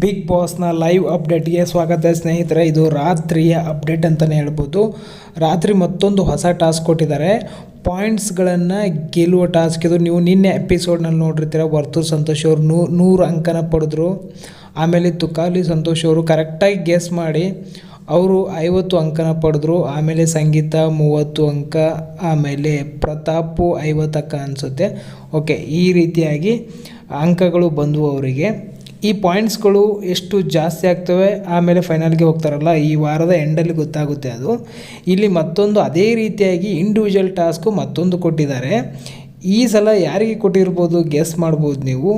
Big ಬಾಸ್ನ live ಅಪ್ಡೇಟ್ಗೆ ಸ್ವಾಗತ ಸ್ನೇಹಿತರೆ, ಇದು ರಾತ್ರಿಯ ಅಪ್ಡೇಟ್ ಅಂತಲೇ ಹೇಳ್ಬೋದು. ರಾತ್ರಿ ಮತ್ತೊಂದು ಹೊಸ ಟಾಸ್ಕ್ ಕೊಟ್ಟಿದ್ದಾರೆ. ಪಾಯಿಂಟ್ಸ್ಗಳನ್ನು ಗೆಲ್ಲುವ ಟಾಸ್ಕ್ ಇದು. ನೀವು ನಿನ್ನೆ ಎಪಿಸೋಡ್ನಲ್ಲಿ ನೋಡಿರ್ತೀರ, ವರ್ತೂರ್ ಸಂತೋಷ್ ಅವರು ನೂ, ನೂರು ಅಂಕನ ಪಡೆದ್ರು. ಆಮೇಲೆ ತುಕಾಲಿ ಸಂತೋಷ್ ಅವರು ಕರೆಕ್ಟಾಗಿ ಗೆಸ್ ಮಾಡಿ ಅವರು ಐವತ್ತು ಅಂಕನ ಪಡೆದ್ರು. ಆಮೇಲೆ ಸಂಗೀತ ಮೂವತ್ತು ಅಂಕ, ಆಮೇಲೆ ಪ್ರತಾಪು ಐವತ್ತು ಅಂಕ ಅನಿಸುತ್ತೆ. ಓಕೆ ಈ ರೀತಿಯಾಗಿ ಅಂಕಗಳು ಬಂದವು ಅವರಿಗೆ. ಈ ಪಾಯಿಂಟ್ಸ್ಗಳು ಎಷ್ಟು ಜಾಸ್ತಿ ಆಗ್ತವೆ, ಆಮೇಲೆ ಫೈನಲ್ಗೆ ಹೋಗ್ತಾರಲ್ಲ, ಈ ವಾರದ ಎಂಡಲ್ಲಿ ಗೊತ್ತಾಗುತ್ತೆ ಅದು. ಇಲ್ಲಿ ಮತ್ತೊಂದು ಅದೇ ರೀತಿಯಾಗಿ ಇಂಡಿವಿಜುವಲ್ ಟಾಸ್ಕು ಮತ್ತೊಂದು ಕೊಟ್ಟಿದ್ದಾರೆ. ಈ ಸಲ ಯಾರಿಗೆ ಕೊಟ್ಟಿರ್ಬೋದು ಗೆಸ್ ಮಾಡ್ಬೋದು ನೀವು.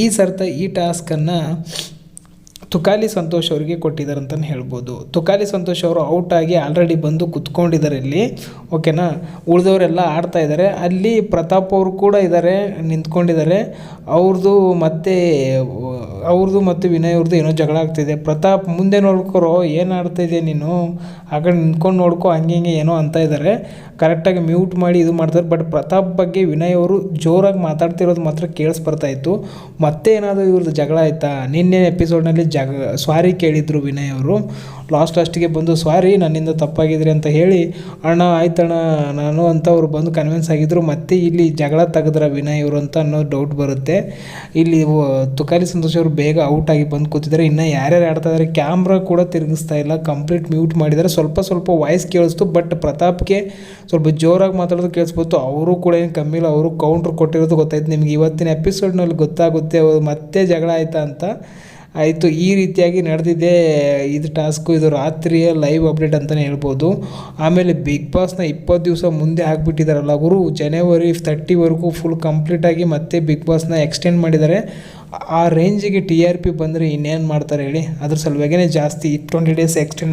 ಈ ಸರ್ತ ಈ ಟಾಸ್ಕನ್ನು ತುಕಾಲಿ ಸಂತೋಷ್ ಅವರಿಗೆ ಕೊಟ್ಟಿದ್ದಾರೆ ಅಂತಲೇ ಹೇಳ್ಬೋದು. ತುಕಾಲಿ ಸಂತೋಷ್ ಅವರು ಔಟ್ ಆಗಿ ಆಲ್ರೆಡಿ ಬಂದು ಕುತ್ಕೊಂಡಿದ್ದಾರೆ ಇಲ್ಲಿ. ಓಕೆನಾ ಉಳಿದವರೆಲ್ಲ ಆಡ್ತಾ ಇದ್ದಾರೆ. ಅಲ್ಲಿ ಪ್ರತಾಪ್ ಅವರು ಕೂಡ ಇದ್ದಾರೆ, ನಿಂತ್ಕೊಂಡಿದ್ದಾರೆ. ಅವ್ರದ್ದು ಮತ್ತೆ ಅವ್ರದ್ದು ಮತ್ತು ವಿನಯ್ ಅವ್ರದ್ದು ಏನೋ ಜಗಳ ಆಗ್ತಿದೆ. ಪ್ರತಾಪ್ ಮುಂದೆ ನೋಡ್ಕೊರೋ, ಏನು ಆಡ್ತಾಯಿದ್ಯಾ ನೀನು? ಆ ಕಡೆ ನಿಂತ್ಕೊಂಡು ನೋಡ್ಕೊ, ಹಂಗೆ ಹಿಂಗೆ ಏನೋ ಅಂತ ಇದ್ದಾರೆ. ಕರೆಕ್ಟಾಗಿ ಮ್ಯೂಟ್ ಮಾಡಿ ಇದು ಮಾಡ್ತಾರೆ. ಬಟ್ ಪ್ರತಾಪ್ ಬಗ್ಗೆ ವಿನಯ್ ಅವರು ಜೋರಾಗಿ ಮಾತಾಡ್ತಿರೋದು ಮಾತ್ರ ಕೇಳಿಸ್ಬರ್ತಾ ಇತ್ತು. ಮತ್ತೆ ಏನಾದರೂ ಇವ್ರದ್ದು ಜಗಳ ಆಯಿತಾ? ನಿನ್ನೆ ಎಪಿಸೋಡ್ನಲ್ಲಿ ಜಗ ಸ್ವಾರಿ ಕೇಳಿದ್ರು ವಿನಯ್ ಅವರು. ಲಾಸ್ಟ್ ಲಾಸ್ಟಿಗೆ ಬಂದು ಸ್ವಾರಿ, ನನ್ನಿಂದ ತಪ್ಪಾಗಿದ್ರಿ ಅಂತ ಹೇಳಿ, ಅಣ್ಣ, ಆಯ್ತಣ್ಣ, ನಾನು ಅಂತ ಅವ್ರು ಬಂದು ಕನ್ವಿನ್ಸ್ ಆಗಿದ್ದರು ಮತ್ತೆ ಇಲ್ಲಿ ಜಗಳ ತೆಗೆದ್ರ ವಿನಯ್ ಅವರು ಅಂತ ಅನ್ನೋ ಡೌಟ್ ಬರುತ್ತೆ. ಇಲ್ಲಿ ತುಕಾಲಿ ಸಂತೋಷ್ ಅವರು ಬೇಗ ಔಟ್ ಆಗಿ ಬಂದು ಕೂತಿದ್ದಾರೆ. ಇನ್ನು ಯಾರ್ಯಾರು ಆಡ್ತಾ ಇದ್ದಾರೆ ಕ್ಯಾಮ್ರಾ ಕೂಡ ತಿರುಗಿಸ್ತಾ ಇಲ್ಲ. ಕಂಪ್ಲೀಟ್ ಮ್ಯೂಟ್ ಮಾಡಿದ್ದಾರೆ. ಸ್ವಲ್ಪ ಸ್ವಲ್ಪ ವಾಯ್ಸ್ ಕೇಳಿಸ್ತು ಬಟ್ ಪ್ರತಾಪ್ಗೆ ಸ್ವಲ್ಪ ಜೋರಾಗಿ ಮಾತಾಡೋದು ಕೇಳಿಸ್ಬೋದು ಅವರು ಕೂಡ ಏನು ಕಮ್ಮಿ ಇಲ್ಲ. ಅವರು ಕೌಂಟ್ರ್ ಕೊಟ್ಟಿರೋದು ಗೊತ್ತಾಯ್ತು. ನಿಮಗೆ ಇವತ್ತಿನ ಎಪಿಸೋಡ್ನಲ್ಲಿ ಗೊತ್ತಾಗುತ್ತೆ, ಅವರು ಮತ್ತೆ ಜಗಳ ಆಯ್ತಾ ಅಂತ. ಆಯಿತು, ಈ ರೀತಿಯಾಗಿ ನಡೆದಿದೆ ಇದು ಟಾಸ್ಕು. ಇದು ರಾತ್ರಿಯ ಲೈವ್ ಅಪ್ಡೇಟ್ ಅಂತಲೇ ಹೇಳ್ಬೋದು. ಆಮೇಲೆ ಬಿಗ್ ಬಾಸ್ನ ಇಪ್ಪತ್ತು ದಿವಸ ಮುಂದೆ ಹಾಕ್ಬಿಟ್ಟಿದ್ದಾರಲ್ಲ ಅವರು ಜನವರಿ ತರ್ಟಿವರೆಗೂ ಫುಲ್ ಕಂಪ್ಲೀಟಾಗಿ ಮತ್ತೆ ಬಿಗ್ ಬಾಸ್ನ ಎಕ್ಸ್ಟೆಂಡ್ ಮಾಡಿದ್ದಾರೆ ಆ ರೇಂಜಿಗೆ ಟಿ ಆರ್ ಪಿ ಬಂದರೆ ಇನ್ನೇನು ಮಾಡ್ತಾರೆ ಹೇಳಿ? ಅದ್ರ ಸಲುವಾಗೇ ಜಾಸ್ತಿ ಟ್ವೆಂಟಿ ಡೇಸ್ ಎಕ್ಸ್ಟೆಂಡ್ ಮಾಡಿ